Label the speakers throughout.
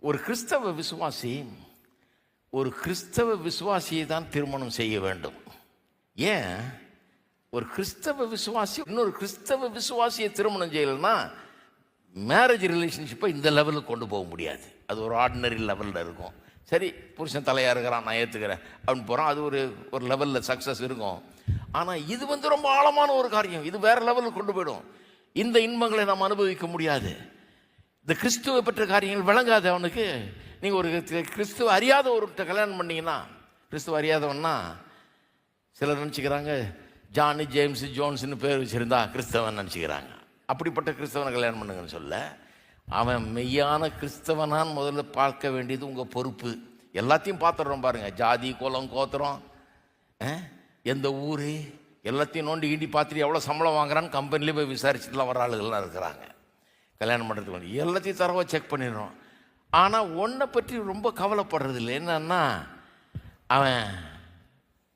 Speaker 1: ஒரு கிறிஸ்தவ விசுவாசி ஒரு கிறிஸ்தவ விசுவாசியை தான் திருமணம் செய்ய வேண்டும். ஏன்? ஒரு கிறிஸ்தவ விசுவாசி இன்னொரு கிறிஸ்தவ விசுவாசியை திருமணம் செய்யலைன்னா மேரேஜ் ரிலேஷன்ஷிப்பை இந்த லெவலுக்கு கொண்டு போக முடியாது. அது ஒரு ஆர்டினரி லெவலில் இருக்கும். சரி புருஷன் தலையாக இருக்கிறான் நான் ஏற்றுக்கிறேன் அப்படின்னு போகிறான் அது ஒரு ஒரு லெவலில் சக்ஸஸ் இருக்கும். ஆனால் இது வந்து ரொம்ப ஆழமான ஒரு காரியம். இது வேறு லெவலுக்கு கொண்டு போயிடும். இந்த இன்பங்களை நாம் அனுபவிக்க முடியாது. இந்த கிறிஸ்துவை பெற்ற காரியங்கள் விளங்காது அவனுக்கு. நீங்கள் ஒரு கிறிஸ்துவ அறியாத ஒருத்த கல்யாணம் பண்ணீங்கன்னா கிறிஸ்துவ அறியாதவன்னா சிலர் நினச்சிக்கிறாங்க ஜானி ஜேம்ஸ் ஜோன்ஸ்னு பேர் வச்சுருந்தா கிறிஸ்தவன் நினச்சிக்கிறாங்க. அப்படிப்பட்ட கிறிஸ்தவனை கல்யாணம் பண்ணுங்கன்னு சொல்ல அவன் மெய்யான கிறிஸ்தவனான்னு முதல்ல பார்க்க வேண்டியது உங்கள் பொறுப்பு. எல்லாத்தையும் பார்த்துடுறோம் பாருங்கள் ஜாதி குலம் கோத்திரம் எந்த ஊர்? எல்லாத்தையும் நோண்டி ஈண்டி பார்த்துட்டு எவ்வளோ சம்பளம் வாங்குறான்னு கம்பெனிலே போய் விசாரிச்சுட்டுலாம் வர ஆளுகள்லாம் இருக்கிறாங்க. கல்யாணம் பண்ணுறதுக்கு வந்து எல்லாத்தையும் தரவாக செக் பண்ணிடுறோம். ஆனால் ஒன்றை பற்றி ரொம்ப கவலைப்படுறது இல்லை. என்னன்னா அவன்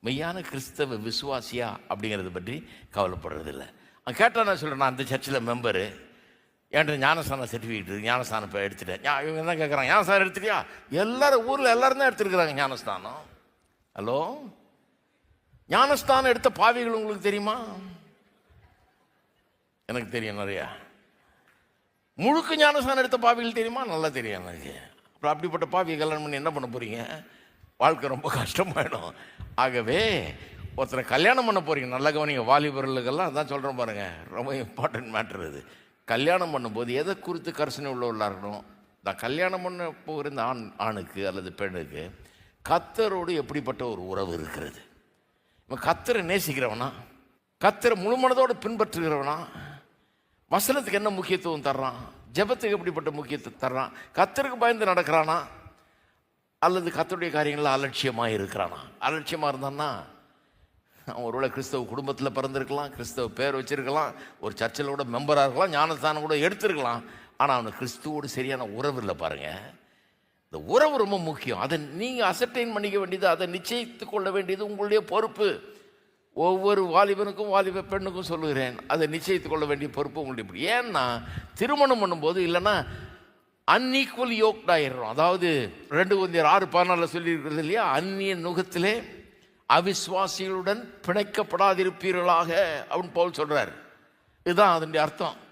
Speaker 1: மெய்யான கிறிஸ்தவ விசுவாசியா அப்படிங்கிறத பற்றி கவலைப்படுறது இல்லை. அவன் கேட்டால் நான் சொல்கிறேன் நான் அந்த சர்ச்சில் மெம்பரு என்கிட்ட ஞானஸ்தான சர்டிஃபிகேட் இருக்குது ஞானஸ்தானம் இப்போ எடுத்துட்டேன். இவங்க என்ன கேட்குறாங்க ஞானஸ்தானம் எடுத்துட்டியா? எல்லாரும் ஊரில் எல்லோரும் தான் எடுத்துருக்குறாங்க ஞானஸ்தானம். ஹலோ ஞானஸ்தானம் எடுத்த பாவிகள் உங்களுக்கு தெரியுமா? எனக்கு தெரியும் நிறையா. முழுக்க ஞானஸ்தானம் எடுத்த பாவிகள் தெரியுமா? நல்லா தெரியும் எனக்கு. அப்புறம் அப்படிப்பட்ட பாவியை கல்யாணம் பண்ணி என்ன பண்ண போகிறீங்க வாழ்க்கை ரொம்ப கஷ்டமாயிடும். ஆகவே ஒருத்தரை கல்யாணம் பண்ண போகிறீங்க நல்ல கவனிங்க வாலிபர்களுக்கெல்லாம் அதான் சொல்கிறோம் பாருங்கள் ரொம்ப இம்பார்ட்டன்ட் மேட்ரு இது. கல்யாணம் பண்ணும்போது எதை குறித்து கரிசனை உள்ளவர்களாக இருக்கணும்? நான் கல்யாணம் பண்ண போகிற இந்த ஆண் ஆணுக்கு அல்லது பெண்ணுக்கு கத்தரோடு எப்படிப்பட்ட ஒரு உறவு இருக்கிறது? இவன் கத்தரை நேசிக்கிறவனா? கத்தரை முழுமனதோடு பின்பற்றுகிறவனா? வசனத்துக்கு என்ன முக்கியத்துவம் தர்றான்? ஜெபத்துக்கு எப்படிப்பட்ட முக்கியத்துவம் தர்றான்? கத்தருக்கு பயந்து நடக்கிறானா? அல்லது கத்தருடைய காரியங்களில் அலட்சியமாக இருக்கிறானா? அலட்சியமாக இருந்தான்னா அவன் ஒருவேளை கிறிஸ்தவ குடும்பத்தில் பிறந்திருக்கலாம் கிறிஸ்தவ பேர் வச்சிருக்கலாம் ஒரு சர்ச்சில் கூட மெம்பராக இருக்கலாம் ஞானஸ்தானம் கூட எடுத்திருக்கலாம். ஆனால் அவனுக்கு கிறிஸ்துவோடு சரியான உறவு இல்லை பாருங்கள் இந்த உறவு ரொம்ப முக்கியம். அதை நீங்கள் அசர்டைன் பண்ணிக்க வேண்டியது அதை நிச்சயித்து கொள்ள வேண்டியது உங்களுடைய பொறுப்பு. ஒவ்வொரு வாலிபனுக்கும் வாலிப பெண்ணுக்கும் சொல்லுகிறேன். அதை நிச்சயித்து கொள்ள வேண்டிய பொறுப்பு உங்களுடைய ஏன்னா திருமணம் பண்ணும்போது இல்லைன்னா அன்ஈக்குவல் யோக்ட் ஆயிடுறோம். அதாவது ரெண்டு கொஞ்சம் ஆறு பதினாலில் சொல்லியிருக்கிறது இல்லையா? அந்நிய நுகத்திலே அவிஸ்வாசிகளுடன் பிணைக்கப்படாதிருப்பீர்களாக அப்படின்னு போல் சொல்கிறார் இதுதான் அதனுடைய அர்த்தம்.